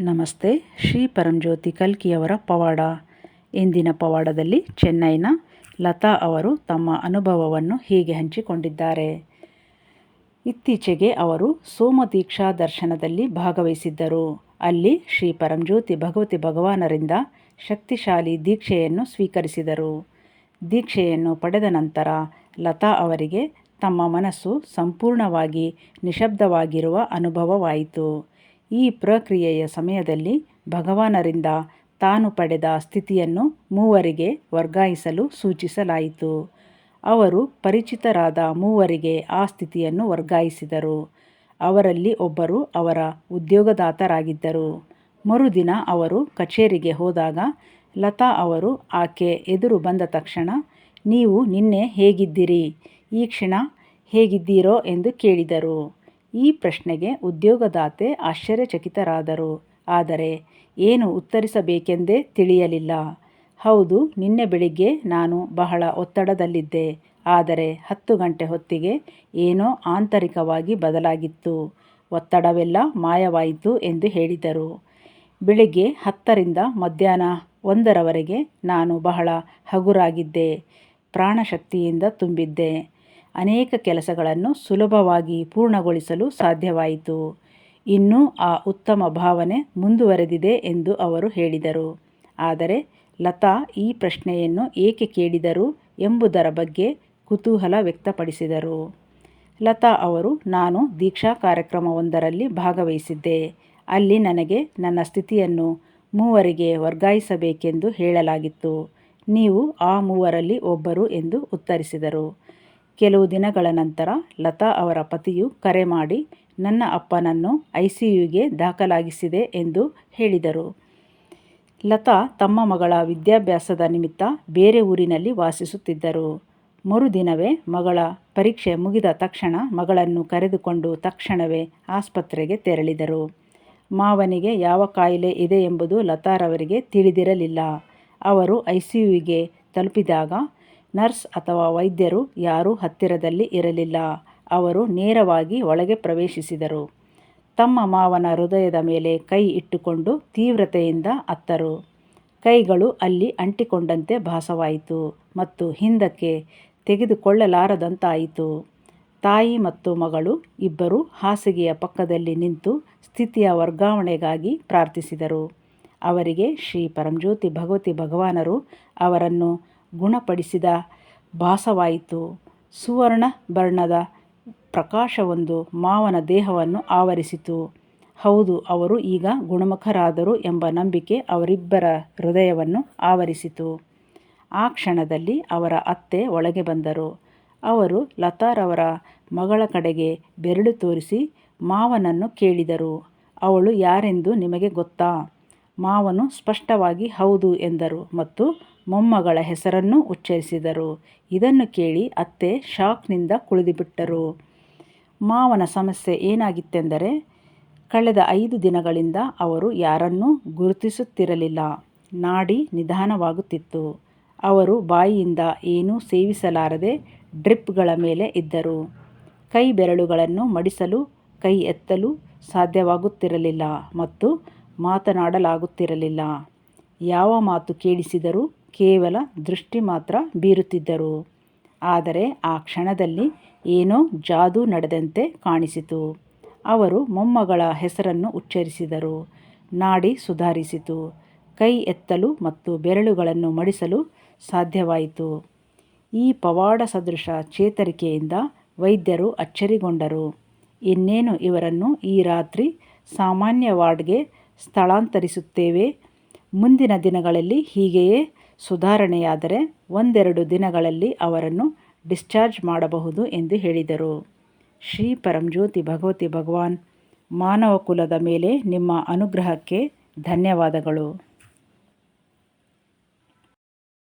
ನಮಸ್ತೆ, ಶ್ರೀ ಪರಂಜ್ಯೋತಿ ಕಲ್ಕಿಯವರ ಪವಾಡ. ಇಂದಿನ ಪವಾಡದಲ್ಲಿ ಚೆನ್ನೈನ ಲತಾ ಅವರು ತಮ್ಮ ಅನುಭವವನ್ನು ಹೀಗೆ ಹಂಚಿಕೊಂಡಿದ್ದಾರೆ. ಇತ್ತೀಚೆಗೆ ಅವರು ಸೋಮದೀಕ್ಷಾ ದರ್ಶನದಲ್ಲಿ ಭಾಗವಹಿಸಿದ್ದರು. ಅಲ್ಲಿ ಶ್ರೀ ಪರಂಜ್ಯೋತಿ ಭಗವತಿ ಭಗವಾನರಿಂದ ಶಕ್ತಿಶಾಲಿ ದೀಕ್ಷೆಯನ್ನು ಸ್ವೀಕರಿಸಿದರು. ದೀಕ್ಷೆಯನ್ನು ಪಡೆದ ನಂತರ ಲತಾ ಅವರಿಗೆ ತಮ್ಮ ಮನಸ್ಸು ಸಂಪೂರ್ಣವಾಗಿ ನಿಶಬ್ದವಾಗಿರುವ ಅನುಭವವಾಯಿತು. ಈ ಪ್ರಕ್ರಿಯೆಯ ಸಮಯದಲ್ಲಿ ಭಗವಾನರಿಂದ ತಾನು ಪಡೆದ ಸ್ಥಿತಿಯನ್ನು ಮೂವರಿಗೆ ವರ್ಗಾಯಿಸಲು ಸೂಚಿಸಲಾಯಿತು. ಅವರು ಪರಿಚಿತರಾದ ಮೂವರಿಗೆ ಆ ಸ್ಥಿತಿಯನ್ನು ವರ್ಗಾಯಿಸಿದರು. ಅವರಲ್ಲಿ ಒಬ್ಬರು ಅವರ ಉದ್ಯೋಗದಾತರಾಗಿದ್ದರು. ಮರುದಿನ ಅವರು ಕಚೇರಿಗೆ ಹೋದಾಗ, ಲತಾ ಅವರು, ಆಕೆ ಎದುರು ಬಂದ ತಕ್ಷಣ, ನೀವು ನಿನ್ನೆ ಹೇಗಿದ್ದೀರಿ? ಈ ಕ್ಷಣ ಹೇಗಿದ್ದೀರೋ? ಎಂದು ಕೇಳಿದರು. ಈ ಪ್ರಶ್ನೆಗೆ ಉದ್ಯೋಗದಾತೆ ಆಶ್ಚರ್ಯಚಕಿತರಾದರು. ಆದರೆ ಏನು ಉತ್ತರಿಸಬೇಕೆಂದೇ ತಿಳಿಯಲಿಲ್ಲ. ಹೌದು, ನಿನ್ನೆ ಬೆಳಿಗ್ಗೆ ನಾನು ಬಹಳ ಒತ್ತಡದಲ್ಲಿದ್ದೆ. ಆದರೆ ಹತ್ತು ಗಂಟೆ ಹೊತ್ತಿಗೆ ಏನೋ ಆಂತರಿಕವಾಗಿ ಬದಲಾಗಿತ್ತು. ಒತ್ತಡವೆಲ್ಲ ಮಾಯವಾಯಿತು ಎಂದು ಹೇಳಿದರು. ಬೆಳಿಗ್ಗೆ ಹತ್ತರಿಂದ ಮಧ್ಯಾಹ್ನ ಒಂದರವರೆಗೆ ನಾನು ಬಹಳ ಹಗುರಾಗಿದ್ದೆ. ಪ್ರಾಣಶಕ್ತಿಯಿಂದ ತುಂಬಿದ್ದೆ. ಅನೇಕ ಕೆಲಸಗಳನ್ನು ಸುಲಭವಾಗಿ ಪೂರ್ಣಗೊಳಿಸಲು ಸಾಧ್ಯವಾಯಿತು. ಇನ್ನೂ ಆ ಉತ್ತಮ ಭಾವನೆ ಮುಂದುವರೆದಿದೆ ಎಂದು ಅವರು ಹೇಳಿದರು. ಆದರೆ ಲತಾ ಈ ಪ್ರಶ್ನೆಯನ್ನು ಏಕೆ ಕೇಳಿದರು ಎಂಬುದರ ಬಗ್ಗೆ ಕುತೂಹಲ ವ್ಯಕ್ತಪಡಿಸಿದರು. ಲತಾ ಅವರು, ನಾನು ದೀಕ್ಷಾ ಕಾರ್ಯಕ್ರಮವೊಂದರಲ್ಲಿ ಭಾಗವಹಿಸಿದ್ದೆ. ಅಲ್ಲಿ ನನಗೆ ನನ್ನ ಸ್ಥಿತಿಯನ್ನು ಮೂವರಿಗೆ ವರ್ಗಾಯಿಸಬೇಕೆಂದು ಹೇಳಲಾಗಿತ್ತು. ನೀವು ಆ ಮೂವರಲ್ಲಿ ಒಬ್ಬರು ಎಂದು ಉತ್ತರಿಸಿದರು. ಕೆಲವು ದಿನಗಳ ನಂತರ ಲತಾ ಅವರ ಪತಿಯು ಕರೆ ಮಾಡಿ, ನನ್ನ ಅಪ್ಪನನ್ನು ಐ ಸಿ ಯುಗೆ ದಾಖಲಾಗಿಸಿದೆ ಎಂದು ಹೇಳಿದರು. ಲತಾ ತಮ್ಮ ಮಗಳ ವಿದ್ಯಾಭ್ಯಾಸದ ನಿಮಿತ್ತ ಬೇರೆ ಊರಿನಲ್ಲಿ ವಾಸಿಸುತ್ತಿದ್ದರು. ಮರುದಿನವೇ ಮಗಳ ಪರೀಕ್ಷೆ ಮುಗಿದ ತಕ್ಷಣ ಮಗಳನ್ನು ಕರೆದುಕೊಂಡು ತಕ್ಷಣವೇ ಆಸ್ಪತ್ರೆಗೆ ತೆರಳಿದರು. ಮಾವನಿಗೆ ಯಾವ ಕಾಯಿಲೆ ಇದೆ ಎಂಬುದು ಲತಾರವರಿಗೆ ತಿಳಿದಿರಲಿಲ್ಲ. ಅವರು ಐ ಸಿ ಯುಗೆ ತಲುಪಿದಾಗ ನರ್ಸ್ ಅಥವಾ ವೈದ್ಯರು ಯಾರೂ ಹತ್ತಿರದಲ್ಲಿ ಇರಲಿಲ್ಲ. ಅವರು ನೇರವಾಗಿ ಒಳಗೆ ಪ್ರವೇಶಿಸಿದರು. ತಮ್ಮ ಮಾವನ ಹೃದಯದ ಮೇಲೆ ಕೈ ಇಟ್ಟುಕೊಂಡು ತೀವ್ರತೆಯಿಂದ ಅತ್ತರು. ಕೈಗಳು ಅಲ್ಲಿ ಅಂಟಿಕೊಂಡಂತೆ ಭಾಸವಾಯಿತು ಮತ್ತು ಹಿಂದಕ್ಕೆ ತೆಗೆದುಕೊಳ್ಳಲಾರದಂತಾಯಿತು. ತಾಯಿ ಮತ್ತು ಮಗಳು ಇಬ್ಬರು ಹಾಸಿಗೆಯ ಪಕ್ಕದಲ್ಲಿ ನಿಂತು ಸ್ಥಿತಿಯ ವರ್ಗಾವಣೆಗಾಗಿ ಪ್ರಾರ್ಥಿಸಿದರು. ಅವರಿಗೆ ಶ್ರೀ ಪರಂಜ್ಯೋತಿ ಭಗವತಿ ಭಗವಾನರು ಅವರನ್ನು ಗುಣಪಡಿಸಿದ ಭಾಸವಾಯಿತು. ಸುವರ್ಣ ಬರ್ಣದ ಪ್ರಕಾಶವೊಂದು ಮಾವನ ದೇಹವನ್ನು ಆವರಿಸಿತು. ಹೌದು, ಅವರು ಈಗ ಗುಣಮುಖರಾದರು ಎಂಬ ನಂಬಿಕೆ ಅವರಿಬ್ಬರ ಹೃದಯವನ್ನು ಆವರಿಸಿತು. ಆ ಕ್ಷಣದಲ್ಲಿ ಅವರ ಅತ್ತೆ ಒಳಗೆ ಬಂದರು. ಅವರು ಲತಾರವರ ಮಗಳ ಕಡೆಗೆ ಬೆರಳು ತೋರಿಸಿ ಮಾವನನ್ನು ಕೇಳಿದರು. ಅವಳು ಯಾರೆಂದು ನಿಮಗೆ ಗೊತ್ತಾ? ಮಾವನು ಸ್ಪಷ್ಟವಾಗಿ ಹೌದು ಎಂದರು ಮತ್ತು ಮೊಮ್ಮಗಳ ಹೆಸರನ್ನು ಉಚ್ಚರಿಸಿದರು. ಇದನ್ನು ಕೇಳಿ ಅತ್ತೆ ಶಾಕ್ನಿಂದ ಕುಳಿದುಬಿಟ್ಟರು. ಮಾವನ ಸಮಸ್ಯೆ ಏನಾಗಿತ್ತೆಂದರೆ, ಕಳೆದ ಐದು ದಿನಗಳಿಂದ ಅವರು ಯಾರನ್ನೂ ಗುರುತಿಸುತ್ತಿರಲಿಲ್ಲ. ನಾಡಿ ನಿಧಾನವಾಗುತ್ತಿತ್ತು. ಅವರು ಬಾಯಿಯಿಂದ ಏನೂ ಸೇವಿಸಲಾರದೆ ಡ್ರಿಪ್ಗಳ ಮೇಲೆ ಇದ್ದರು. ಕೈ ಬೆರಳುಗಳನ್ನು ಮಡಿಸಲು, ಕೈ ಎತ್ತಲು ಸಾಧ್ಯವಾಗುತ್ತಿರಲಿಲ್ಲ ಮತ್ತು ಮಾತನಾಡಲಾಗುತ್ತಿರಲಿಲ್ಲ. ಯಾವ ಮಾತು ಕೇಳಿಸಿದರೂ ಕೇವಲ ದೃಷ್ಟಿ ಮಾತ್ರ ಬೀರುತ್ತಿದ್ದರು. ಆದರೆ ಆ ಕ್ಷಣದಲ್ಲಿ ಏನೋ ಜಾದೂ ನಡೆದಂತೆ ಕಾಣಿಸಿತು. ಅವರು ಮೊಮ್ಮಗಳ ಹೆಸರನ್ನು ಉಚ್ಚರಿಸಿದರು. ನಾಡಿ ಸುಧಾರಿಸಿತು. ಕೈ ಎತ್ತಲು ಮತ್ತು ಬೆರಳುಗಳನ್ನು ಮಡಿಸಲು ಸಾಧ್ಯವಾಯಿತು. ಈ ಪವಾಡ ಸದೃಶ ಚೇತರಿಕೆಯಿಂದ ವೈದ್ಯರು ಅಚ್ಚರಿಗೊಂಡರು. ಇನ್ನೇನು ಇವರನ್ನು ಈ ರಾತ್ರಿ ಸಾಮಾನ್ಯ ವಾರ್ಡ್ಗೆ ಸ್ಥಳಾಂತರಿಸುತ್ತೇವೆ. ಮುಂದಿನ ದಿನಗಳಲ್ಲಿ ಹೀಗೆಯೇ ಸುಧಾರಣೆಯಾದರೆ ಒಂದೆರಡು ದಿನಗಳಲ್ಲಿ ಅವರನ್ನು ಡಿಸ್ಚಾರ್ಜ್ ಮಾಡಬಹುದು ಎಂದು ಹೇಳಿದರು. ಶ್ರೀ ಪರಂಜ್ಯೋತಿ ಭಗವತಿ ಭಗವಾನ್ ಮಾನವ ಕುಲದ ಮೇಲೆ ನಿಮ್ಮ ಅನುಗ್ರಹಕ್ಕೆ ಧನ್ಯವಾದಗಳು.